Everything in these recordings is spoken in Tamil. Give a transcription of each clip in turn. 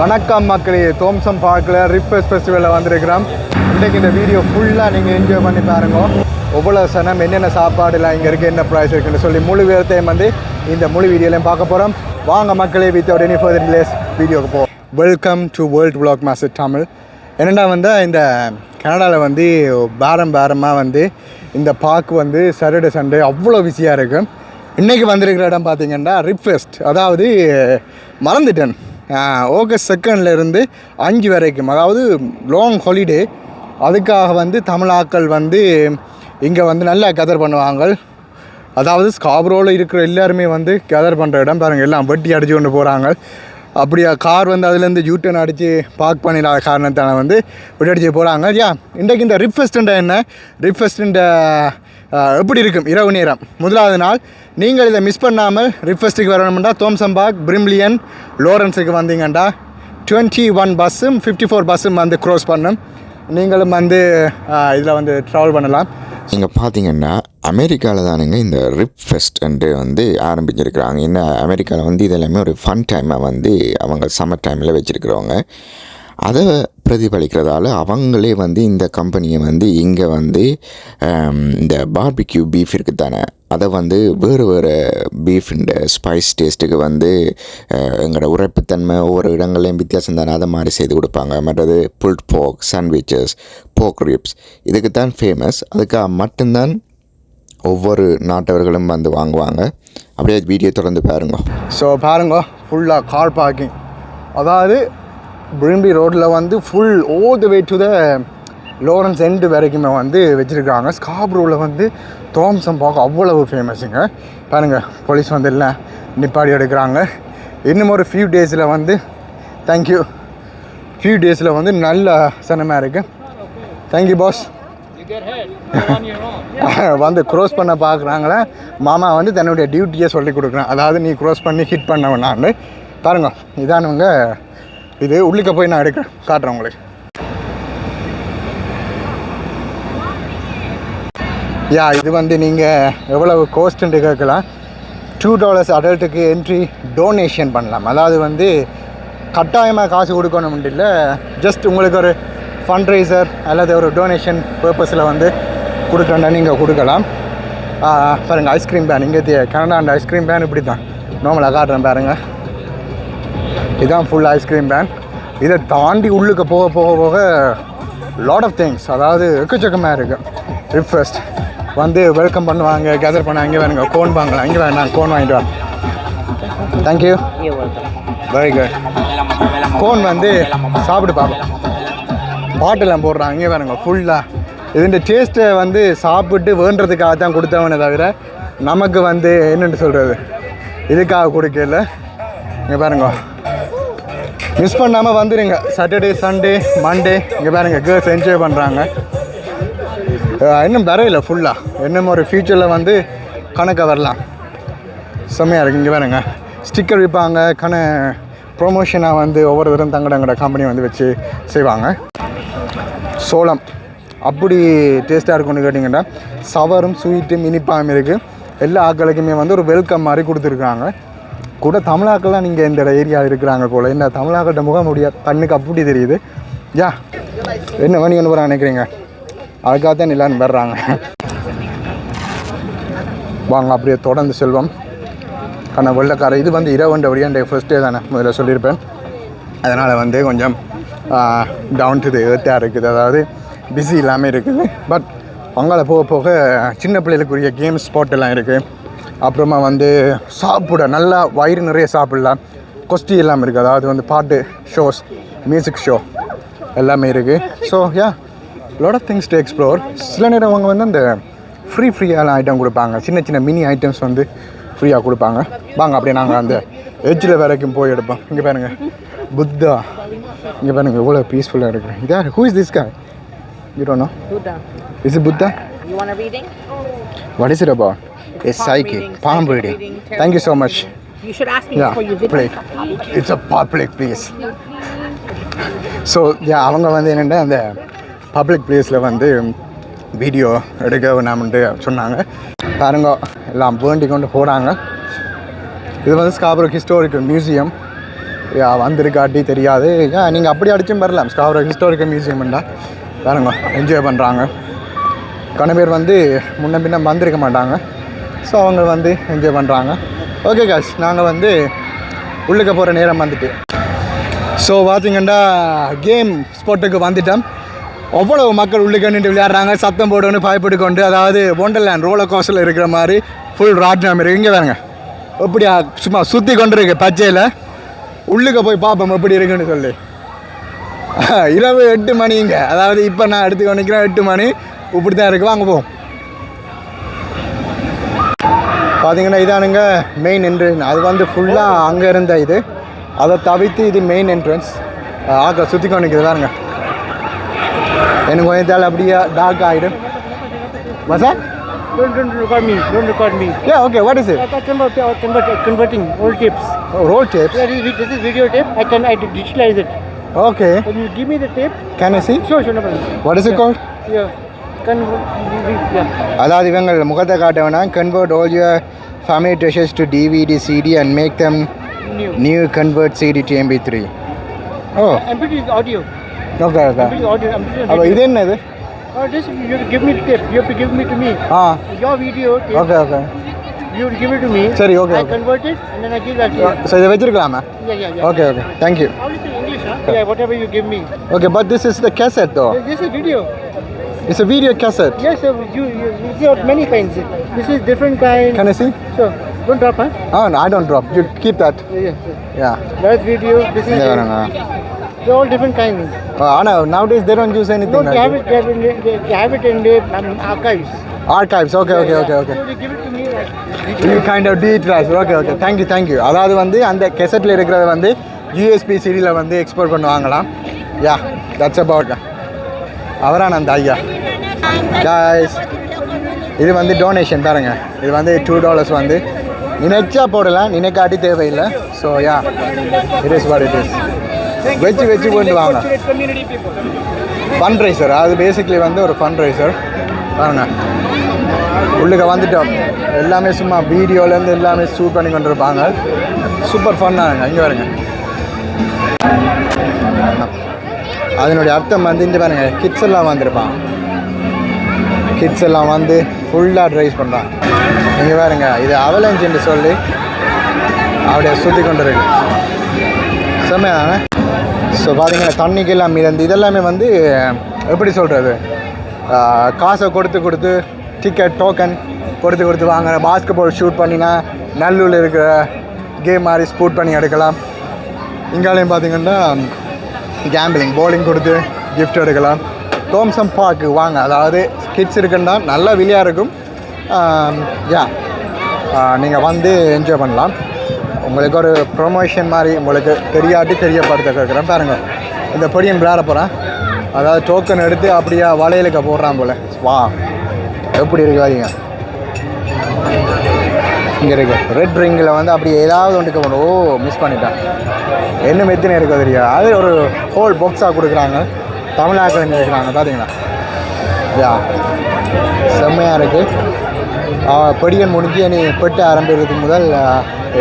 வணக்கம் மக்களே. தோம்சம் பார்க்கில் ரிப்பர்ஸ் ஃபெஸ்டிவலில் வந்திருக்கிறோம். இன்றைக்கு இந்த வீடியோ ஃபுல்லாக நீங்கள் என்ஜாய் பண்ணி பாருங்க. ஒவ்வொரு சனம் என்னென்ன சாப்பாடுலாம் இங்கே இருக்குது என்ன ப்ரைஸ் இருக்குன்னு சொல்லி முழு விவரத்தையும் வந்து இந்த முழு வீடியோலையும் பார்க்க போகிறோம் வாங்க மக்களே வித்தவுட் எனி ஃபர்தர் டிலேஸ் வீடியோக்கு போ welcome to world block master Tamil என்னென்னா வந்து இந்த கனடாவில் வந்து பேரம் பேரமாக வந்து இந்த பார்க் வந்து சாட்டர்டே சண்டே அவ்வளோ பிஸியாக இருக்கும் இன்றைக்கி வந்திருக்கிற இடம் பார்த்திங்கன்னா ரிப்ஃபெஸ்ட் அதாவது மறந்துட்டேன். ஆகஸ்ட் செகண்ட்ல இருந்து அஞ்சு வரைக்கும் அதாவது லாங் ஹாலிடே அதுக்காக வந்து தமிழாக்கள் வந்து இங்கே வந்து நல்லா கதர் பண்ணுவாங்க அதாவது ஸ்காப்ரோவில் இருக்கிற எல்லாருமே வந்து கெதர் பண்ணுற இடம் பாருங்கள் எல்லாம் வெட்டி அடிச்சு கொண்டு போகிறாங்க அப்படியா கார் வந்து அதுலேருந்து யூட்டன் அடித்து பார்க் பண்ணிடாத காரணத்தால் வந்து விட்டு அடிச்சு போகிறாங்க யா இன்றைக்கு இந்த ரிஃபெஸ்ட்டுன்ற என்ன? ரிஃபெஸ்ட்டுன்ற எப்படி இருக்கும்? இரவு நேரம். முதலாவது நாள் நீங்கள் இதை மிஸ் பண்ணாமல் ரிஃபெஸ்ட்டுக்கு வரணும்டா. தோம்சம்பாக் பிரிம்லியன் லோரன்ஸுக்கு வந்தீங்கண்டா. டுவெண்ட்டி ஒன் பஸ்ஸும் ஃபிஃப்டி ஃபோர் பஸ்ஸும் வந்து க்ரோஸ் பண்ணும். நீங்களும் வந்து இதில் வந்து ட்ராவல் பண்ணலாம். இங்கே பார்த்தீங்கன்னா அமெரிக்காவில் தானுங்க இந்த ரிப் ஃபெஸ்ட்ன்ட்டு வந்து ஆரம்பிச்சிருக்கிறாங்க. என்ன அமெரிக்காவில் வந்து இது எல்லாமே ஒரு ஃபன் டைமாக வந்து அவங்க சம்மர் டைமில் வச்சுருக்கிறவங்க. அதை பிரதிபலிக்கிறதால அவங்களே வந்து இந்த கம்பெனியை வந்து இங்கே வந்து இந்த பார்பிக்யூ பீஃப் இருக்குது தானே அதை வந்து வேறு வேறு பீஃபிൻ്റെ ஸ்பைஸ் டேஸ்ட்டுக்கு வந்து எங்களோட உரைப்புத்தன்மை ஒவ்வொரு இடங்கள்லையும் வித்தியாசம் தானே அதை மாதிரி செய்து கொடுப்பாங்க. மற்றது pulled pork sandwiches pork ribs இதுக்கு தான் ஃபேமஸ் அதுக்காக மட்டும்தான் ஒவ்வொரு நாட்டவர்களும் வந்து வாங்குவாங்க. அப்படியே வீடியோ தொடர்ந்து பாருங்க. ஸோ பாருங்க ஃபுல்லாக கார் பார்க்கிங் அதாவது பிரிம்பி ரோட்டில் வந்து full all the way to the Lawrence end வரைக்குமே வந்து வச்சுருக்காங்க. ஸ்காப்ரூவில் வந்து தோம்சம் பார்க்க அவ்வளவு ஃபேமஸுங்க பாருங்கள் போலீஸ் வந்து இல்லை நிப்பாடி எடுக்கிறாங்க. இன்னும் ஒரு ஃபியூ டேஸில் வந்து தேங்க்யூ ஃபியூ டேஸில் வந்து நல்ல சினிமா இருக்குது தேங்க்யூ பாஸ் வந்து க்ரோஸ் பண்ண பார்க்குறாங்களே மாமா வந்து தன்னுடைய டியூட்டியை சொல்லி கொடுக்குறான். அதாவது நீ க்ரோஸ் பண்ணி ஹிட் பண்ண வேணான்னு பாருங்க இதானவங்க இது உள்ளுக்க போய் நான் எடுக்கிறேன் காட்டுறேன் உங்களுக்கு. யா இது வந்து நீங்கள் எவ்வளவு கோஸ்ட்டுன்ட்டு கேட்கலாம். டூ டாலர்ஸ் அடல்ட்டுக்கு என்ட்ரி டொனேஷன் பண்ணலாம். அதாவது வந்து கட்டாயமாக காசு கொடுக்கணும்னு இல்லை ஜஸ்ட் உங்களுக்கு ஒரு ஃபண்ட் ரைசர் அல்லது ஒரு டொனேஷன் பர்பஸில் வந்து கொடுக்கணும்னா நீங்கள் கொடுக்கலாம். பாருங்கள் ஐஸ்கிரீம் பேன் இங்கே கனடா அந்த ஐஸ்கிரீம் பேன் இப்படி தான் நார்மலாக காட்டுறேன் பாருங்கள் இதுதான் ஃபுல் ஐஸ்கிரீம் பேன் இதை தாண்டி உள்ளுக்கு போக போக போக லாட் ஆஃப் திங்ஸ் அதாவது எக்கச்சக்கமாக இருக்குது ரிஃபஸ்ட் வந்து வெல்கம் பண்ணுவாங்க கேதர் பண்ண இங்கே வேணுங்க கோன் வாங்கலாம் இங்கே வேணாம் கோன் வாங்கிட்டு வா தேங்க்யூ வெரி குட் கோன் வந்து சாப்பிட்டு பார்ப்போம் பாட்டெல்லாம் போடுறாங்க இங்கே வேணுங்க ஃபுல்லாக இதுன்ற டேஸ்ட்டை வந்து சாப்பிட்டு வேண்டுறதுக்காக தான் கொடுத்தவனே தவிர நமக்கு வந்து என்னென்னு சொல்கிறது இதுக்காக கொடுக்கல. இங்கே பாருங்க. மிஸ் பண்ணாமல் வந்துடுங்க சாட்டர்டே சண்டே மண்டே இங்கே பாருங்க கேர்ள்ஸ் என்ஜாய் பண்ணுறாங்க இன்னும் வரையில ஃபுல்லாக இன்னும் ஒரு ஃப்யூச்சரில் வந்து கணக்க வரலாம். செம்மையாக இருக்குது இங்கே பாருங்க. ஸ்டிக்கர் விற்பாங்க கண ப்ரொமோஷனாக வந்து ஒவ்வொரு தரம் தங்கட தங்கட கம்பெனி வந்து வச்சு செய்வாங்க. சோளம். அப்படி டேஸ்ட்டாக இருக்கும்னு கேட்டிங்கன்னா சவரும் ஸ்வீட்டும் இனிப்பாகவும் இருக்குது எல்லா ஆக்களுக்குமே வந்து ஒரு வெல்கம் மாதிரி கொடுத்துருக்காங்க. கூட தமிழாக்கள்லாம் நீங்கள் இந்த ஏரியா இருக்கிறாங்க போல். என்ன தமிழாக்கிட்ட முகம் முடியாது கண்ணுக்கு அப்படி தெரியுது. யா என்ன மணி ஒன்று நினைக்கிறீங்க? அதுக்காக தான் எல்லாரும் வர்றாங்க. வாங்க அப்படியே தொடர்ந்து செல்வம். ஆனால் வெள்ளக்கார இது வந்து இரவுண்ட அப்படியே ஃபர்ஸ்ட் டே தானே? முதல்ல சொல்லியிருப்பேன். அதனால் வந்து கொஞ்சம் டவுன் டு தி ஏர்த்தாக இருக்குது. அதாவது பிஸி இல்லாமல் இருக்குது. பட் அங்கால போக போக சின்ன பிள்ளைகளுக்குரிய கேம் ஸ்பாட் எல்லாம் இருக்குது அப்புறமா வந்து சாப்பிட நல்லா வயிறு நிறைய சாப்பிடலாம். கொஸ்டி எல்லாம் இருக்குது அதாவது வந்து பாட்டு ஷோஸ் மியூசிக் ஷோ எல்லாமே இருக்குது so yeah lot of things to explore சில நேரம் அவங்க வந்து அந்த ஃப்ரீ ஃப்ரீயான ஐட்டம் கொடுப்பாங்க. சின்ன சின்ன மினி ஐட்டம்ஸ் வந்து ஃப்ரீயாக கொடுப்பாங்க. வாங்க அப்படியே நாங்கள் அந்த எட்ஜில் வரைக்கும் போய் எடுப்போம். இங்கே பாருங்க. புத்தா. இங்கே பாருங்க எவ்வளோ பீஸ்ஃபுல்லாக இருக்குது இதா ஹூ இஸ் திஸ் காய் you don't know. Is Buddha? What is it about palm reading, bomb psychic reading reading, thank you so much You should ask me Yeah, before you visit. please. It's a public place. So அவங்க வந்து என்னென்னா அந்த பப்ளிக் பிளேஸில் வந்து வீடியோ எடுக்க வேணாம்ன்ட்டு சொன்னாங்க. பாருங்க எல்லாம் வேண்டி கொண்டு போனாங்க இது வந்து ஸ்காபரோக் ஹிஸ்டாரிக்கல் மியூசியம் யா வந்திருக்காட்டி தெரியாது. ஏன் நீங்கள் அப்படி அடிச்சும் வரலாம். ஸ்காவர ஹிஸ்டாரிக்கல் மியூசியம்ண்டா பாருங்க என்ஜாய் பண்ணுறாங்க கன பேர் வந்து முன்ன பின்ன வந்திருக்க மாட்டாங்க. ஸோ அவங்க வந்து என்ஜாய் பண்ணுறாங்க ஓகே காஷ் நாங்கள் வந்து உள்ளுக்க போகிற நேரம் வந்துட்டு. ஸோ பார்த்தீங்கன்னா கேம் ஸ்போர்ட்டுக்கு வந்துட்டோம். அவ்வளவு மக்கள் உள்ளுக்க நின்று விளையாடுறாங்க. சத்தம் போடுன்னு பயப்பட்டு கொண்டு அதாவது ஒண்டர்லேண்ட் ரோலர் கோஸ்டில் இருக்கிற மாதிரி ஃபுல் ராட்னம் இருக்கு. இங்கே வேணுங்க எப்படியா சும்மா சுற்றி கொண்டு இருக்கு பச்சையில். உள்ளுக்க போய் பார்ப்போம் எப்படி இருக்குன்னு சொல்லி. இரவு எட்டு மணிங்க. அதாவது இப்போ நான் எடுத்து எட்டு மணி. இப்படி தான் இருக்கு. வாங்க போவோம். பார்த்தீங்கன்னா இதானுங்க மெயின் என்ட்ரன்ஸ் அது வந்து ஃபுல்லாக அங்கே இருந்த இது அதை தவிர்த்து இது மெயின் என்ட்ரன்ஸ் ஆக்க சுற்றி கொண்டு நிற்குது பாருங்க எனக்கு கொஞ்சம் தேவை அப்படியே டார்க் ஆகிடும் மசா Don't, don't record me. Don't record me. A okay what is it I can convert, uh, convert, converting old tapes. Roll tapes Yeah, this, this is video tape. I can I digitalize it. Okay When you give me the tape, can I see sure, sure, no problem. What is it call Yeah, can yeah. அதாவது இவங்க முகத்தை காட்ட வேணாம் convert all your family treasures to DVD CD and make them New. New convert CD to MP three oh MPT is audio. Okay okay MPT is audio. MPT is அப்போ video. இது என்னது Oh, this you have to give me the tape. You have to give me to me. Ah Your video tape. Okay okay You will give it to me. சரி okay I okay convert it and then I give that to you. So இதை வச்சிருக்கலாமா Yeah, yeah, yeah. Okay okay thank you Only in English, huh? Yeah, whatever you give me. Okay but this is the cassette though This is video. It's a video cassette Yes, sir. You, you, you see of many kinds. This is different kind. Can I see Sure. Don't drop, huh? Ah I don't drop you keep that Yeah, yeah. sure. Yeah That's video. This is. இந்த வேணுங்க They're all different kinds. ஆனால் nowadays they don't use any No, thing they have it. They have it. in the- They, they have it in the um, archives. Archives okay okay okay okay So they give it to me. Like, you kind of டீட்ராஸ் okay okay thank you thank you அதாவது வந்து அந்த கெசட்டில் இருக்கிறத வந்து யூஎஸ்பி சிடியில் வந்து எக்ஸ்போர்ட் பண்ணுவாங்களாம் யா தட்ஸ் அபவுட் அவரான அந்த ஐயா காய்ஸ் இது வந்து டொனேஷன் பாருங்க. இது வந்து டூ டாலர்ஸ் வந்து. நினைச்சா போடலாம் நினைக்காட்டி தேவையில்லை. So yeah it is what it is வச்சு வச்சு கொண்டு வாங்க. ஃபண்ட் ரைசர் அது பேசிக்லி வந்து ஒரு ஃபண்ட் ரைசர் பாருங்க. உள்ளுக்க வந்துட்டோம். எல்லாமே சும்மா வீடியோலேருந்து எல்லாமே ஷூட் பண்ணி கொண்டு இருப்பாங்க. சூப்பர் ஃபன்னாக இங்கே வருங்க அதனுடைய அர்த்தம் வந்து இந்த பாருங்க. கிட்ஸ் எல்லாம் வந்திருப்பான் கிட்ஸ் எல்லாம் வந்து ஃபுல்லாக ட்ரைவ் பண்ணுறான் இங்கே பாருங்க இது அவலஞ்சுன்னு சொல்லி அப்படியே சுற்றி கொண்டு இருக்கு செம்மையாதானே ஸோ பார்த்தீங்கன்னா தண்ணிக்கெல்லாம் மிதந்து இதெல்லாமே வந்து எப்படி சொல்கிறது காசை கொடுத்து கொடுத்து டிக்கெட் டோக்கன் கொடுத்து கொடுத்து வாங்குற பாஸ்கெட் பால் ஷூட் பண்ணினா நல்லூரில் இருக்கிற கேம் மாதிரி ஸ்பூட் பண்ணி எடுக்கலாம். இங்காலையும் பார்த்தீங்கன்னா கேம்பிளிங் போலிங் கொடுத்து கிஃப்ட் எடுக்கலாம். தோம்சம் பார்க்கு வாங்க அதாவது கிட்ஸ் இருக்குன்னா நல்லா வெளியாக இருக்கும். யா. நீங்கள் வந்து என்ஜாய் பண்ணலாம். உங்களுக்கு ஒரு ப்ரொமோஷன் மாதிரி உங்களுக்கு தெரியாட்டி தெரியப்படுத்த கேட்குறேன் பாருங்கள் இந்த பொடியன் விளையாட போகிறேன் அதாவது டோக்கன் எடுத்து அப்படியே வளையலுக்கு போடுறான் போல். வா. எப்படி இருக்கு இங்கே இருக்கு. ரெட் ரிங்கில் வந்து அப்படி ஏதாவது ஒன்றுக்கு போகணும் ஓ மிஸ் பண்ணிட்டேன். என்ன மெத்தினே இருக்கோ தெரியாது? அது ஒரு ஹோல் பாக்ஸாக கொடுக்குறாங்க. தமிழாக்கள் இருக்கிறாங்க பார்த்தீங்களா செம்மையாக இருக்குது படிகள் முடிஞ்சு நீ பெட்டு ஆரம்பிக்கிறதுக்கு முதல்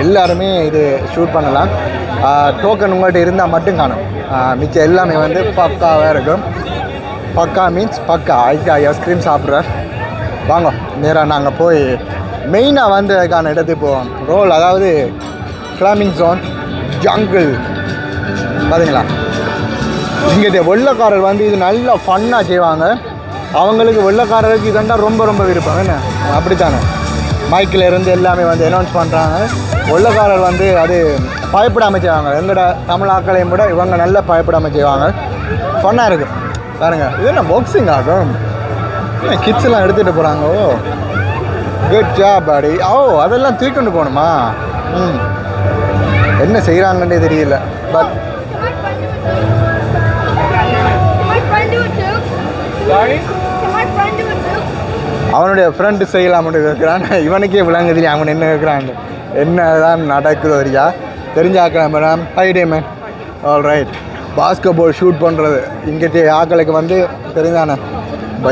எல்லாருமே இது ஷூட் பண்ணலாம். டோக்கன் உங்கள்கிட்ட இருந்தால் மட்டும் காணும். மிச்சம் எல்லாமே வந்து பக்காவாக இருக்கும். பக்கா மீன்ஸ் பக்கா. ஐக்கா ஐஸ்கிரீம் சாப்பிட்றார். வாங்க நேராக நாங்கள் போய் மெயினாக வந்து அதுக்கான இடத்துக்கு போவோம். ரோல் அதாவது கிளாமிங் ஜோன் ஜங்கிள் பார்த்தீங்களா இங்கே வெள்ளக்காரர் வந்து இது நல்லா ஃபன்னாக செய்வாங்க. அவங்களுக்கு வெள்ளக்காரருக்கு இதண்டா ரொம்ப ரொம்ப விருப்பம் என்ன அப்படித்தானே மைக்கில் இருந்து எல்லாமே வந்து அனௌன்ஸ் பண்ணுறாங்க வெள்ளக்காரர் வந்து அது பயப்படாமல் செய்வாங்க எங்களோட தமிழ் ஆக்களையும் விட இவங்க நல்லா பயப்படாமல் செய்வாங்க ஃபன்னாக இருக்குது பாருங்க இது என்ன பாக்ஸிங் ஆகும் கிட்ஸ்லாம் எடுத்துகிட்டு போகிறாங்க ஓ குட் ஜாப் அடி ஓ அதெல்லாம் தூக்கிட்டு போகணுமா ம் என்ன செய்கிறாங்கன்னே தெரியல but Sorry? Can my friend do it too? அவனுடைய ஃப்ரெண்டு செய்யலாம்னு கேட்குறான். இவனுக்கே விளங்கு தெரியும் அவன் என்ன கேட்குறான்? என்னதான் தான் தெரியா? தெரிஞ்ச தெரிஞ்சாக்கலாம் madam hi day man all right basketball shoot பண்ணுறது இங்கே ஆக்களுக்கு வந்து தெரிஞ்சானே.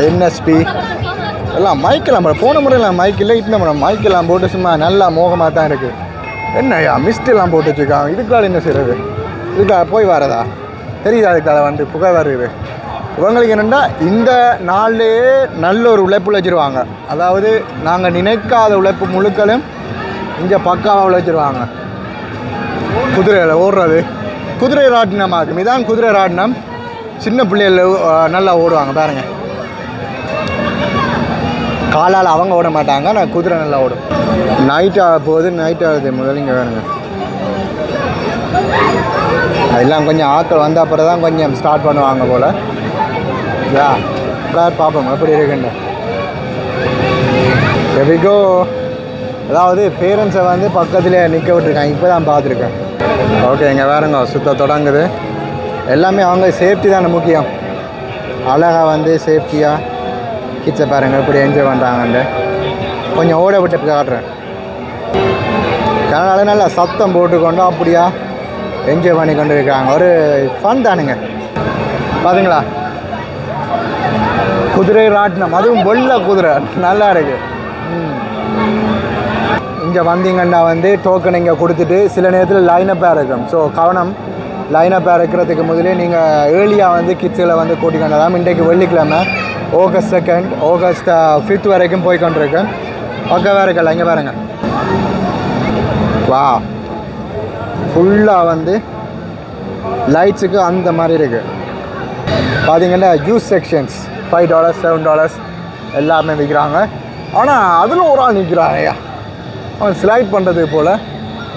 என்எஸ்பி எல்லாம் மைக்கெல்லாம் மேடம் போன முறையில் மைக் இல்லை இட்டு மேடம் மைக்கெல்லாம் போட்டு சும்மா நல்லா மோகமாக தான் இருக்குது என்னய்யா மிஸ்ட் எல்லாம் போட்டு வச்சுருக்கான் இதுக்கால என்ன செய்கிறது இதுக்கா போய் வரதா? தெரியுதா அதுக்காக வந்து புகை வருது இவங்களுக்கு என்னென்னா இந்த நாள்லேயே நல்ல ஒரு உழைப்பு உழைச்சிருவாங்க. அதாவது நாங்கள் நினைக்காத உழைப்பு முழுக்களும் இங்கே பக்காவாக உழைச்சிருவாங்க. குதிரையில் ஓடுறது. குதிரை ராட்டினமாக இருக்கும் இதான் குதிரை ராட்டினம். சின்ன பிள்ளைகள் நல்லா ஓடுவாங்க பாருங்க. காலால் அவங்க ஓட மாட்டாங்க நான் குதிரை நல்லா ஓடும். நைட் ஆக போகுது நைட் ஆகுது முதல் இங்கே வேணுங்க அதெல்லாம் கொஞ்சம் ஆட்கள் வந்த அப்புறம் தான் கொஞ்சம் ஸ்டார்ட் பண்ணுவாங்க போல். யா சார் பார்ப்போம் எப்படி இருக்குன்னு எவிகோ அதாவது பேரண்ட்ஸை வந்து பக்கத்தில் நிற்க விட்டுருக்காங்க. இப்போ தான் பார்த்துருக்கேன். ஓகே இங்கே வேறுங்க சுத்த தொடங்குது. எல்லாமே அவங்க சேஃப்டி தானே முக்கியம். அழகாக வந்து சேஃப்டியாக கிட்ஸை பாருங்கள் எப்படி என்ஜாய் பண்ணுறாங்கன்ட்டு கொஞ்சம் ஓட விட்டு காட்டுறேன். அதனால் நல்லா சத்தம் போட்டுக்கொண்டு அப்படியா என்ஜாய் பண்ணி கொண்டு இருக்காங்க. ஒரு ஃபன் தானுங்க. பார்த்தீங்களா குதிரை ராட்டினம். அதுவும் வெள்ளை குதிரை. நல்லா இருக்கு. இங்கே வந்தீங்கன்னா வந்து டோக்கன் இங்கே கொடுத்துட்டு சில நேரத்தில் லைனப்பாக இருக்கும். ஸோ கவனம். லைனப்பாக இருக்கிறதுக்கு முதலே நீங்கள் ஏர்லியாக வந்து கிட்ஸில் வந்து கூட்டிக்கொண்டலாம் இன்றைக்கு வெள்ளிக்கிழமை ஆகஸ்ட் செகண்ட் ஆகஸ்ட் ஃபிஃப்த் வரைக்கும் போய் கொண்டிருக்கேன் பக்கவாக இருக்கல இங்கே பாருங்க. வா ஃபுல்லாக வந்து லைட்ஸுக்கு அந்த மாதிரி இருக்குது பார்த்தீங்கன்னா juice sections five dollars seven dollars எல்லாமே விற்கிறாங்க ஆனால் அதில் ஒரு ஆள் நிற்கிறான் ஐயா அவன் ஸ்லைட் பண்ணுறது போல்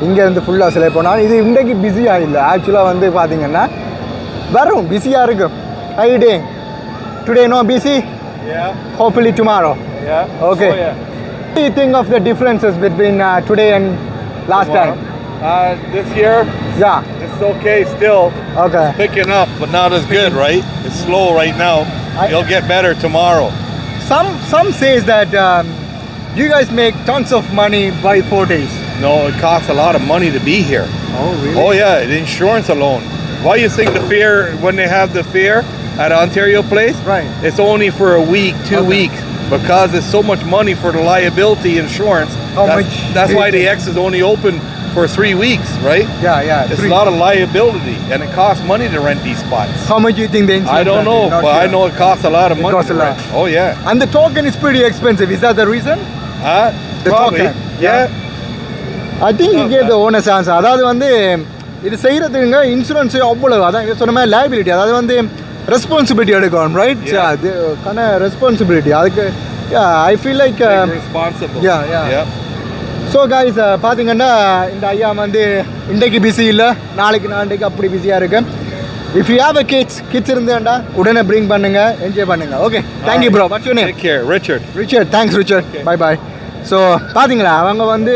இங்கேருந்து ஃபுல்லாக ஸ்லைட் பண்ணான் இது இன்றைக்கு பிஸியாக இல்லை ஆக்சுவலாக வந்து பார்த்தீங்கன்னா வரும் பிஸியாக இருக்கும் I day today no busy hopefully tomorrow. Okay Oh, do you think of the differences between uh, today and last time? Uh, this year, Yeah. it's okay still. Okay. Picking up, but not as good, right? It's slow right now. It'll get better tomorrow. Some some says that um, you guys make tons of money by four days. No, it costs a lot of money to be here. Oh really? Oh yeah, the insurance alone. Why you think the fair when they have the fair at Ontario Place? Right. It's only for a week, two Okay. weeks, because there's so much money for the liability insurance. How that's, much That's why the? X is only open for three weeks, right? Yeah, yeah. It's three. a lot of liability, and it costs money to rent these spots. How much do you think the insurance? I don't know, company? Not but I sure. know it costs a lot of It money. costs to a lot. rent. Oh yeah. And the token is pretty expensive. Is that the reason? Huh? The Probably. token. Yeah. I think you gave the owner chance. அதாவது வந்து இது செய்கிறதுங்க இன்சூரன்ஸ் அவ்வளவு அதான் இங்க சொன்ன மாதிரி லைபிலிட்டி அதாவது வந்து ரெஸ்பான்சிபிலிட்டி எடுக்கணும் ரைட் Yeah. அது kind ரெஸ்பான்சிபிலிட்டி அதுக்கு I feel like Take responsible. yeah, yeah. Yep. so guys பார்த்தீங்கன்னா இந்த ஐயா வந்து இன்றைக்கு பிஸி இல்லை. நாளைக்கு நாளைக்கு அப்படி பிஸியாக இருக்கு if you have a kids kids இருந்தேன்டா உடனே ப்ரிங் பண்ணுங்க என்ஜாய் பண்ணுங்க. Okay thank you bro what's you name Richard. Richard thanks Richard bye bye so பார்த்தீங்களா அவங்க வந்து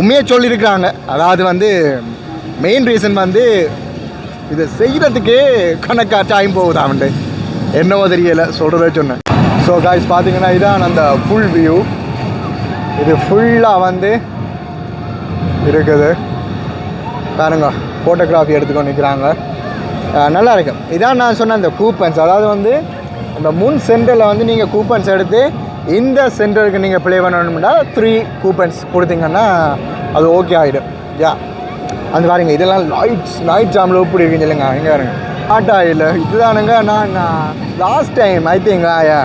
உண்மையாக சொல்லியிருக்கிறாங்க. அதாவது வந்து மெயின் ரீசன் வந்து இதை செய்கிறதுக்கே கணக்கா டைம் போகுது அவன்ட்டு என்னவோ தெரியலை சொல்கிறத சொன்னேன். ஸோ காய்ஸ் பார்த்தீங்கன்னா இதான் அந்த ஃபுல் வியூ இது ஃபுல்லாக வந்து இருக்குது. பாருங்க ஃபோட்டோகிராஃபி எடுத்துக்கொண்டு நிற்கிறாங்க நல்லா இருக்கும் இதான் நான் சொன்ன அந்த கூப்பன்ஸ் அதாவது வந்து இந்த முன் சென்டரில் வந்து நீங்கள் கூப்பன்ஸ் எடுத்து இந்த சென்டருக்கு நீங்கள் ப்ளே பண்ணணும்னா த்ரீ கூப்பன்ஸ் கொடுத்தீங்கன்னா அது ஓகே ஆகிடும் யா. அந்த பாருங்க இதெல்லாம் லைட்ஸ் நைட் ஜாமில் இப்படி இருக்குங்க இல்லைங்க இங்கே பாருங்க. ஆட்டா இல்லை இதுதானுங்க நான் லாஸ்ட் டைம் ஐ திங்க் ஆயா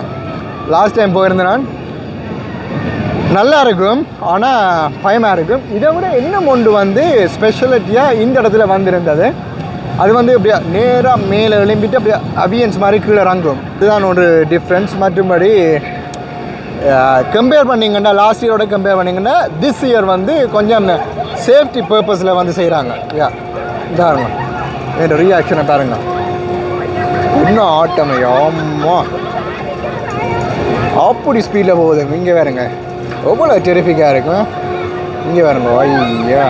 லாஸ்ட் டைம் போயிருந்தேன் நான். நல்லா இருக்கும் ஆனால் பயமாக இருக்கும் இதை விட இன்னும் ஒன்று வந்து ஸ்பெஷாலிட்டியாக இந்த இடத்துல வந்திருந்தது. அது வந்து அப்படியே நேராக மேலே எழும்பிட்டு அப்படியே அவியன்ஸ் மாதிரி கீழே இறங்கும். இதுதான் ஒரு டிஃப்ரென்ஸ் மற்றும்படி கம்பேர் பண்ணிங்கன்னா லாஸ்ட் இயரோட கம்பேர் பண்ணிங்கன்னா திஸ் இயர் வந்து கொஞ்சம் சேஃப்டி பர்பஸில் வந்து செய்கிறாங்க யா இதாருங்க. என்னோட ரியாக்ஷனை பாருங்க. இன்னும் ஆட்டமையோ ஆமா அப்படி ஸ்பீடில் போகுது. இங்கே வேறுங்க எவ்வளோ டெரிஃபிக்காக இருக்கும்? இங்கே வரணும் ஐயா.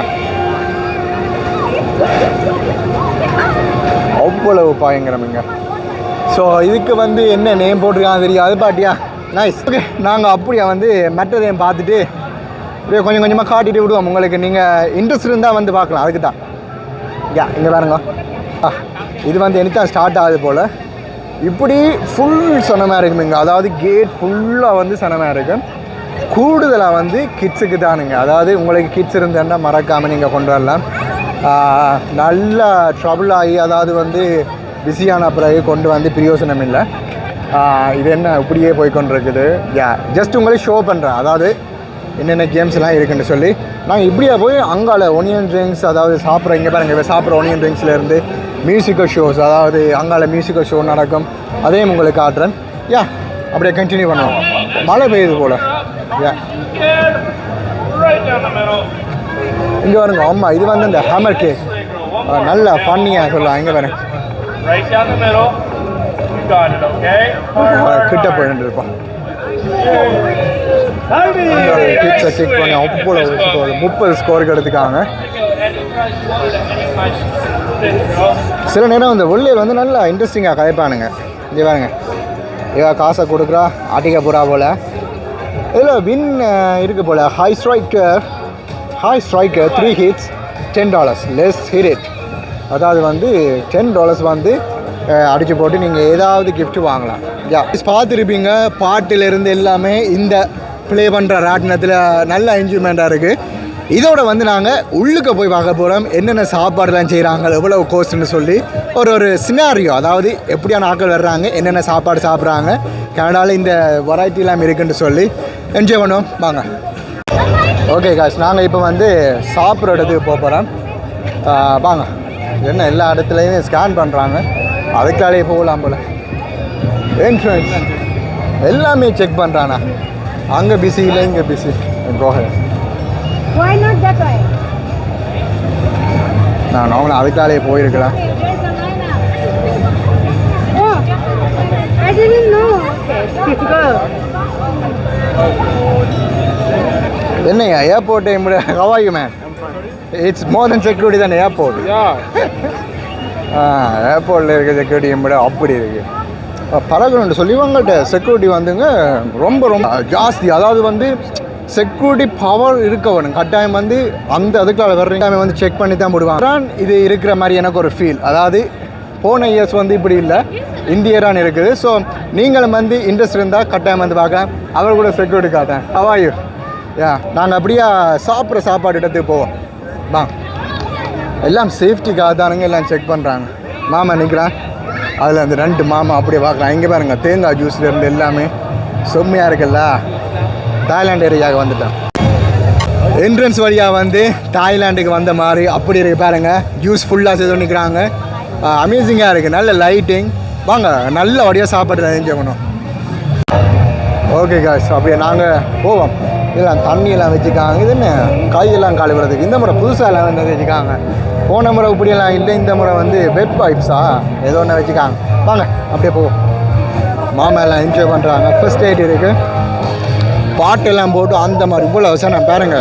அவ்வளவு பயங்கரமிங்க. ஸோ இதுக்கு வந்து என்ன நேம் போட்டிருக்காங்க தெரியும் அது பாட்டியா? நைஸ் ஓகே நாங்கள் அப்படியே வந்து மற்றதையும் பார்த்துட்டு அப்படியே கொஞ்சம் கொஞ்சமாக காட்டிட்டு விடுவோம். உங்களுக்கு நீங்கள் இன்ட்ரெஸ்ட் இருந்தால் வந்து பார்க்கலாம். அதுக்கு தான். யா இங்கே பாருங்க. ஆ, இது வந்து எனத்தான் ஸ்டார்ட் ஆகுது போல். இப்படி ஃபுல் சனமாக இருக்குங்க அதாவது கேட் ஃபுல்லாக வந்து சனமாக இருக்கும். கூடுதலாக வந்து கிட்ஸுக்கு தானுங்க. அதாவது உங்களுக்கு கிட்ஸ் இருந்தேன்னா மறக்காமல் நீங்கள் கொண்டு வரலாம். நல்லா ட்ரபுள் ஆகி அதாவது வந்து பிஸியான பிறகு கொண்டு வந்து பிரயோசனம் இல்லை. இது என்ன இப்படியே போய்கொண்டிருக்குது யா ஜஸ்ட் உங்களுக்கு ஷோ பண்ணுறேன் அதாவது என்னென்ன கேம்ஸ்லாம் இருக்குன்னு சொல்லி. நாங்கள் இப்படியே போய் அங்கால ஒனியன் ட்ரிங்க்ஸ் அதாவது சாப்பிட்ற இங்கே பாருங்கள் இப்போ சாப்பிட்ற ஒனியன் ட்ரிங்க்ஸ்லேருந்து மியூசிக்கல் ஷோஸ் அதாவது அங்கால மியூசிக்கல் ஷோ நடக்கும். அதையும் உங்களுக்கு காட்டுறேன். யா அப்படியே கண்டினியூ பண்ணுவோம். மழை பெய்யுது போல். இங்கே வருங்க அம்மா இது வந்து இந்த ஹேமர் கேக் நல்ல ஃபன்னியாக சொல்லலாம் இங்கே வரேன் கிட்ட போயிட்டு இருப்போம் கிட்ஸை செக் பண்ணி அவ்வளோ ஸ்கோர் முப்பது ஸ்கோருக்கு எடுத்துக்காங்க. சில நேரம் இந்த உள்ளியல் வந்து நல்லா இன்ட்ரெஸ்டிங்காக கதைப்பானுங்க. இங்கே பாருங்க. இவ காசை கொடுக்குறா ஆட்டிக்க புறா போல். இதில் வின் இருக்குது போல். High striker high striker three hits ten dollars less hit it அதாவது வந்து டென் டாலர்ஸ் வந்து அடித்து போட்டு நீங்கள் ஏதாவது கிஃப்ட் வாங்கலாம். யா பார்த்துருப்பீங்க பாட்டிலிருந்து எல்லாமே இந்த ப்ளே பண்ணுற ராட்டினத்தில் நல்ல என்ஜாய்மெண்ட்டாக இருக்குது இதோட வந்து நாங்கள் உள்ளுக்கு போய் பார்க்க போகிறோம் என்னென்ன சாப்பாடுலாம் செய்கிறாங்க எவ்வளோ கோஸ்ட்னு சொல்லி ஒரு ஒரு சினாரியோ அதாவது எப்படியான ஆட்கள் வர்றாங்க என்னென்ன சாப்பாடு சாப்பிட்றாங்க கனடாவில் இந்த வெரைட்டிலாம் இருக்குன்னு சொல்லி என்ஜாய் பண்ணுவோம். வாங்க. ஓகே காஷ் நாங்கள் இப்போ வந்து சாப்பிட்ற இடத்துக்கு போக போகிறோம் வாங்க. என்ன எல்லா இடத்துலையுமே ஸ்கேன் பண்ணுறாங்க அதுக்காலே போகலாம் போல். என்ட்ரன்ஸ் எல்லாமே செக் பண்ணுறானா அங்கே பிஸி இல்லை இங்கே பிஸி கோகை Why not that way? நான் நார்மலாக அதுக்காலே போயிருக்கலாம். Oh, I didn't know. Okay, go. என்னையா airport how are you man it's more then security தானே ஏர்போர்ட் ஆ ஏர்போர்ட்டில் இருக்க செக்யூரிட்டி விட அப்படி இருக்குது பறக்கணும்னு சொல்லி இவங்கள்ட்ட செக்யூரிட்டி வந்துங்க ரொம்ப ரொம்ப ஜாஸ்தி அதாவது வந்து செக்யூரிட்டி பவர் இருக்கவனும் கட்டாயம் வந்து அந்த அதுக்குள்ள வர்றீங்க வந்து செக் பண்ணி தான் போடுவாங்க. அதான் இது இருக்கிற மாதிரி எனக்கு ஒரு ஃபீல் அதாவது போன இயர்ஸ் வந்து இப்படி இல்லை. இந்தியரான் இருக்குது. ஸோ நீங்களும் வந்து இன்ட்ரெஸ்ட் இருந்தால் கட்டாயம் வந்து பார்க்க அவர் கூட செக்யூரிட்டி காட்டேன் அவாயு யா நாங்கள் அப்படியே சாப்பிட்ற சாப்பாடு இடத்துக்கு போவோம். வா. எல்லாம் சேஃப்டிக்காக தானுங்க எல்லாம் செக் பண்ணுறாங்க மாமா நிற்கிறான் அதில் அந்த ரெண்டு மாமா அப்படியே பார்க்குறான் இங்கே பாருங்க தேங்காய் ஜூஸ்லேருந்து எல்லாமே செம்மையாக இருக்குல்ல. தாய்லாந்து ஏரியாவுக்கு வந்துட்டேன். என்ட்ரன்ஸ் வழியாக வந்து தாய்லாண்டுக்கு வந்த மாதிரி அப்படி இருக்கு பாருங்க. ஜூஸ் ஃபுல்லாக செய்து நிற்கிறாங்க அமேசிங்காக இருக்குது நல்ல லைட்டிங் வாங்க நல்ல வழியாக சாப்பாடு என்ஜாய் பண்ணுவோம் ஓகே காய்ஸ் அப்படியே நாங்கள் போவோம். இதெல்லாம் தண்ணியெல்லாம் வச்சுருக்காங்க இது என்ன? கையெல்லாம் கழுவுறதுக்கு. இந்த முறை புதுசாக எல்லாம் வந்து வச்சுக்காங்க. போன முறை இப்படியெல்லாம் இல்லை. இந்த முறை வந்து வெப் பைப்ஸா ஏதோ ஒன்று வச்சுருக்காங்க வாங்க அப்படியே போவோம். மாமா எல்லாம் என்ஜாய் பண்ணுறாங்க ஃபஸ்ட் எய்ட் இருக்குது பாட்டெல்லாம் போட்டு அந்த மாதிரி இவ்வளோ அவசரம். பாருங்க.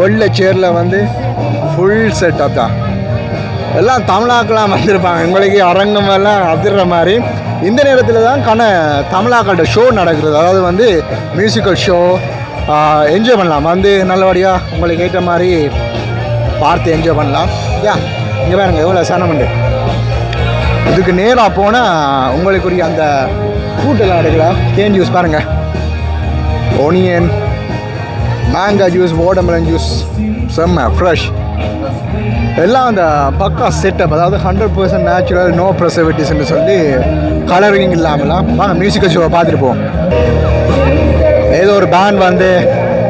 வெள்ளை சேரில் வந்து ஃபுல் செட்டப் தான். எல்லாம் தமிழாக்கெல்லாம் வந்திருப்பாங்க. உங்களுக்கு அரங்கம் எல்லாம் அதிர்ற மாதிரி. இந்த நேரத்தில் தான் கண தமிழாக்கள்கிட்ட ஷோ நடக்கிறது. அதாவது வந்து மியூசிக்கல் ஷோ என்ஜாய் பண்ணலாம். வந்து நல்லபடியாக உங்களுக்கு ஏற்ற மாதிரி பார்த்து என்ஜாய் பண்ணலாம். யா இங்கே பாருங்க எவ்வளோ சனமுண்டு இதுக்கு நேராக போனால் உங்களுக்குரிய அந்த ஃபுட்டெல்லாம் எடுக்கலாம் கேன் ஜூஸ் பாருங்கள் onion mango juice watermelon juice செம்ம ஃப்ரெஷ் எல்லாம் அந்த பக்கா செட்டப் அதாவது ஹண்ட்ரட் பர்சன்ட் நேச்சுரல் நோ ப்ரெசர்வேட்டிவ்ஸ்னு சொல்லி கலரிங் இல்லாமலாம். வாங்க மியூசிக்கல் ஷோவை பார்த்துட்டு போவோம். ஏதோ ஒரு பேண்ட் வந்து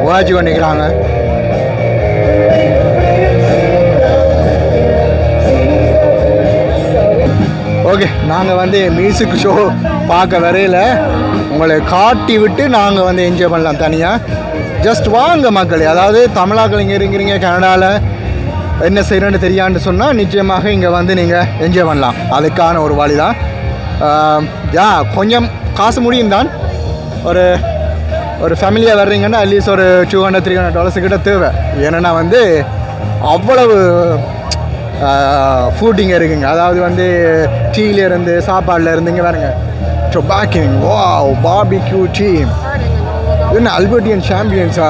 உழைச்சி பண்ணிக்கிறாங்க. ஓகே நாங்கள் வந்து மியூசிக் ஷோ பார்க்க வரையில் உங்களை காட்டி விட்டு நாங்கள் வந்து என்ஜாய் பண்ணலாம் தனியாக ஜஸ்ட் வாங்க மக்களே அதாவது தமிழாக்கள் இங்கே இருக்கிறீங்க கனடாவில் என்ன செய்யணும்னு தெரியான்னு சொன்னால் நிச்சயமாக இங்கே வந்து நீங்கள் என்ஜாய் பண்ணலாம். அதுக்கான ஒரு வழி தான் யா கொஞ்சம் காசு முடியும் தான். ஒரு ஒரு ஃபேமிலியாக வர்றீங்கன்னா அட்லீஸ்ட் ஒரு two hundred three hundred dollars கிட்ட தேவை. ஏன்னா வந்து அவ்வளவு ஃபுட்டிங் இருக்குங்க. அதாவது வந்து டீலேருந்து இருந்து இங்கே பாருங்க. டொபாக்கிங் வா பாபிக்யூ டீ என்ன அல்பர்டியன் சாம்பியன்ஸா?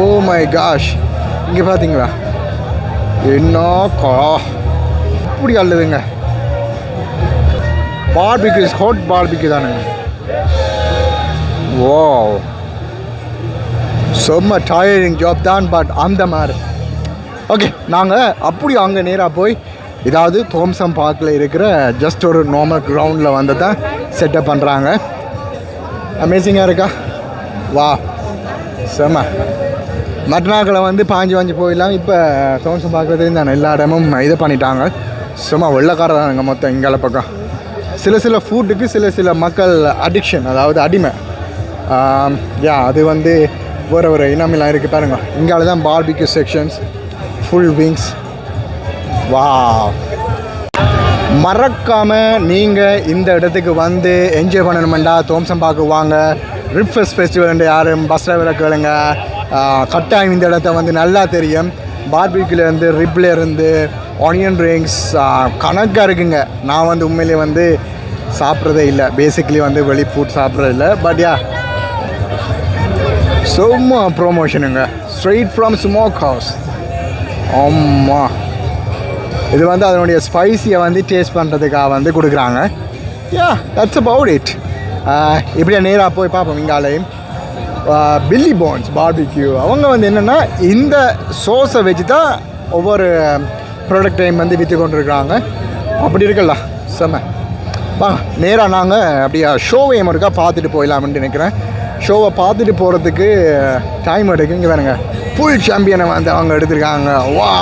Oh ஓ மை காஷ் இங்கே பார்த்தீங்களா என்ன கா? இப்படி அல்லதுங்க பார்பிக்யூ ஹாட் பார்பிக்யூ தானுங்க. ஓ செம்ம டயரிங் ஜாப் தான் பட் அந்த மாதிரி. ஓகே நாங்கள் அப்படி அங்கே நேராக போய் ஏதாவது தோம்சம் பார்க்கில் இருக்கிற ஜஸ்ட் ஒரு நார்மல் கிரவுண்டில் வந்து தான் செட்டப் பண்ணுறாங்க அமேசிங்காக இருக்கா? வா. செம. மற்ற வந்து பாஞ்சு பாஞ்சு போயிடலாம். இப்போ தோம்சம் பார்க்குறதுலேருந்து நான் எல்லா இடமும் இது பண்ணிட்டாங்க. சும்மா வெள்ளக்காரதானுங்க மொத்தம் இங்கால பக்கம். சில சில ஃபுட்டுக்கு சில சில மக்கள் அடிக்ஷன் அதாவது அடிமை. யா அது வந்து ஒரு ஒரு இனமெல்லாம் இருக்குது பாருங்க. இங்கால தான் பார்பிக்யூ செக்ஷன்ஸ் ஃபுல் விங்ஸ் வா மறக்காமல் நீங்கள் இந்த இடத்துக்கு வந்து என்ஜாய் பண்ணணுமெண்டா தோம்சம் பார்க்க வாங்க. ரிப்ஃபெஸ்ட் ஃபெஸ்டிவல் யாரும் பஸ் டிரைவரை கேளுங்க. கட்டாயம் இந்த இடத்த வந்து நல்லா தெரியும். பார்பிக்யூலேருந்து ரிப்லேருந்து ஆனியன் ரிங்ஸ் கணக்காக இருக்குங்க. நான் வந்து உண்மையிலே வந்து சாப்பிட்றதே இல்லை. பேசிக்லி வந்து வெளி ஃபுட் சாப்பிட்றது இல்லை. பட் யா சும்மா ப்ரோமோஷனுங்க ஸ்ட்ரெயிட் ஃப்ரம் ஸ்மோக் ஹவுஸ் அம்மா இது வந்து அதனுடைய ஸ்பைஸியை வந்து டேஸ்ட் பண்ணுறதுக்காக வந்து கொடுக்குறாங்க. யா தட்ஸ் அபவுட் இட் இப்படியே நேராக போய் பார்ப்போம் இங்காலையும். பில்லி போன்ஸ் பார்பிக்யூ அவங்க வந்து என்னென்னா இந்த சோஸை வச்சு தான் ஒவ்வொரு ப்ராடக்டையும் வந்து விற்று கொண்டிருக்கிறாங்க. அப்படி இருக்குல்ல செம்ம. வாங்க நேராக நாங்கள் அப்படியே ஷோவையும் இருக்கா பார்த்துட்டு போயிடலாம்னு நினைக்கிறேன். ஷோவை பார்த்துட்டு போகிறதுக்கு டைம் எடுக்கு இங்கே வேணுங்க ஃபுல் சாம்பியனை வந்து அவங்க எடுத்திருக்காங்க. வா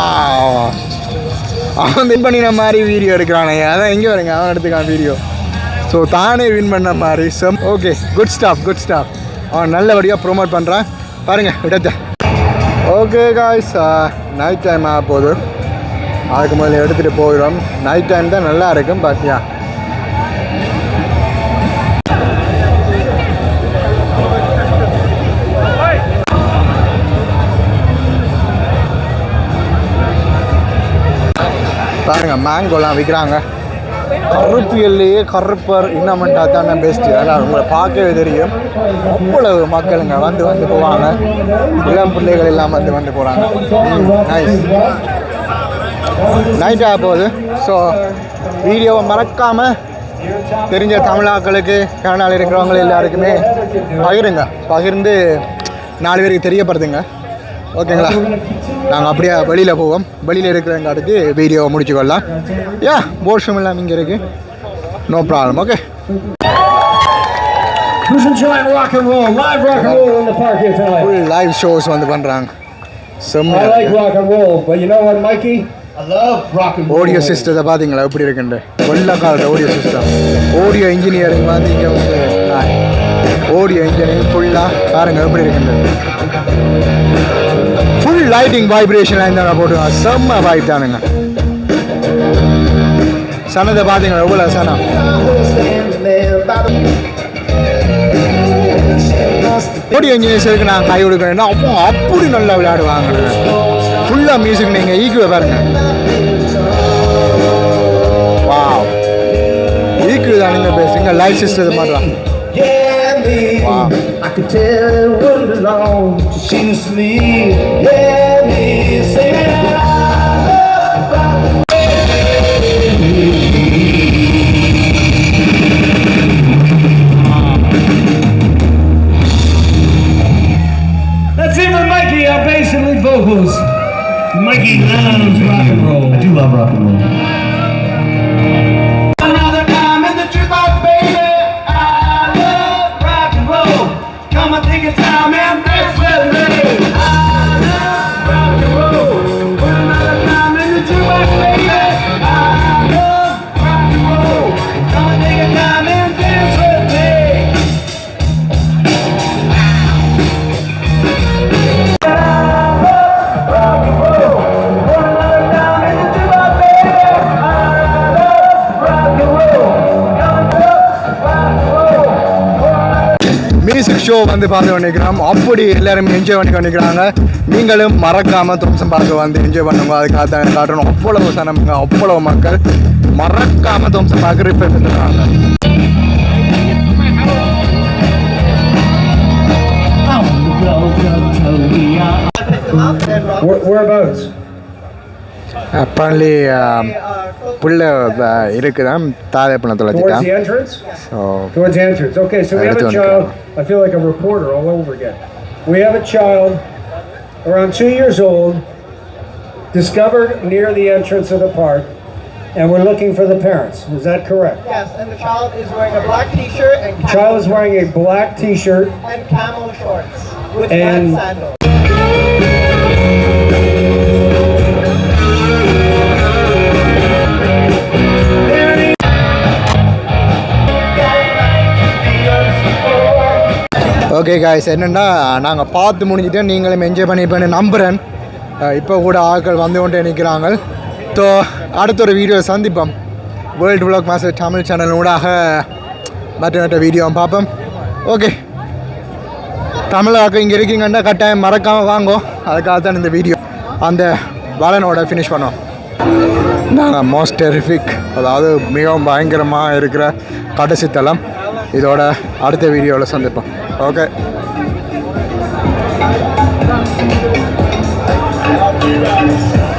அவன் வின் பண்ணின மாதிரி வீடியோ எடுக்கிறானே. அதான் எங்கே வருங்க அவன் எடுத்துக்கான் வீடியோ ஸோ தானே வின் பண்ண மாதிரி. செம் okay good stuff good stuff அவன் நல்லபடியாக ப்ரொமோட் பண்ணுறான் பாருங்கள் இடத்த okay guys night uh, time ஆக போகுது. அதுக்கு முதல்ல எடுத்துகிட்டு போயிடும். நைட் டைம் தான் நல்லா இருக்கும் பார்த்தியா பாருங்க மேங்கோலாம் விற்கிறாங்க கருப்பு எல்லையே கருப்பர் இன்னமெண்டா தானே பெஸ்ட்டு அதனால் உங்களை பார்க்கவே தெரியும். அவ்வளவு மக்களுங்க வந்து வந்து போவாங்க. இளம் பிள்ளைகள் எல்லாம் வந்து வந்து போகிறாங்க நைஸ் நைட் ஆக போகுது. ஸோ வீடியோவை மறக்காமல் தெரிஞ்ச தமிழாக்களுக்கு கனடாவில் இருக்கிறவங்க எல்லாருக்குமே பகிருங்க. பகிர்ந்து நாலு பேருக்கு தெரியப்படுதுங்க ஓகேங்களா? நாங்கள் அப்படியே வெளியில் போவோம். வெளியில் இருக்கிறவங்க அடுத்து வீடியோவை முடிச்சுக்கொள்ளலாம். யா போர்ஷம் எல்லாம் இங்கே இருக்குது no problem okay Who's enjoying rock and roll? Live rock and roll in the park here tonight. Full live shows வந்து பண்ணுறாங்க I செம்மையாக like இருக்கு. rock and roll, but you know what, Mikey? I love rock and roll. Audio சிஸ்டத்தை பார்த்தீங்களா எப்படி இருக்குண்டு வெள்ளக்காலத்து ஆடியோ சிஸ்டம் ஆடியோ இன்ஜினியரிங் வந்து இங்கே வந்து ஆடியோ இன்ஜினியரிங் ஃபுல்லாக பாருங்க எப்படி இருக்குண்டு ஃபுல் லைட்டிங் வைப்ரேஷன் இருந்தால் போட்டுங்க செம்ம வைப் தானுங்க. சனத்தை பார்த்தீங்களா எவ்வளோ சனம்? ஆடியோ இன்ஜினியர்ஸ் நான் கை கொடுக்குறேன்னா அப்போ அப்படி நல்லா விளையாடுவாங்க. ஃபுல்லாக மியூசிக் நீங்கள் ஈக்குவை பாருங்க. வாவ் ஈக்குவல் தானுங்க பேசுங்க லைஃப் சிஸ்டத்தை மாட்டலாம் Me. Wow. I could tell it belong to choose me. Yeah, me. Singing Mikey, our bass and lead vocals. Mikey loves rock and roll. I do love rock and roll. Music வந்து பார்த்து பண்ணிக்கிறோம் அப்படி எல்லாரும் என்ஜாய் பண்ணி பண்ணிக்கிறாங்க நீங்களும் மறக்காம தும்சம் பார்க்க வந்து என்ஜாய் பண்ணுங்க. அதுக்காக தான் காட்டணும். அவ்வளவு சனமுங்க அவ்வளவு மக்கள் மறக்காம தும்சம் பார்க்க ரிப்பேர் பண்ணுறாங்க whereabouts? அப்பன்லி புள்ள இருக்குதான் தாதை பண்ண Towards தொலைச்சிட்டான் the entrance? So Towards the entrance. Okay, so we have a That's child. wonderful. I feel like a reporter all over again. We have a child around two years old discovered near the entrance of the park, and we're looking for the parents. Is that correct? Yes, and the child is wearing a black t-shirt and The child is wearing a black T-shirt and camel shorts with And- black sandals. Okay guys என்னென்னா நாங்கள் பார்த்து முடிஞ்சுட்டு நீங்களும் என்ஜாய் பண்ணிப்பேன்னு நம்புகிறேன் இப்போ கூட ஆட்கள் வந்து கொண்டே நிற்கிறாங்க ஸோ அடுத்த ஒரு வீடியோ சந்திப்போம். World vlog master Tamil channel ஊடாக. மற்ற மற்ற வீடியோ பார்ப்போம். ஓகே தமிழாக்க இங்கே இருக்கீங்கன்னா கட்டாயம் மறக்காமல் வாங்கும் அதுக்காக தான் இந்த வீடியோ அந்த வளனோட ஃபினிஷ் பண்ணோம். நாங்கள் மோஸ்ட் டெரிஃபிக் அதாவது மிகவும் பயங்கரமாக இருக்கிற கடைசி தளம். இதோட அடுத்த வீடியோவில் சந்திப்போம் ஓகே Thank you.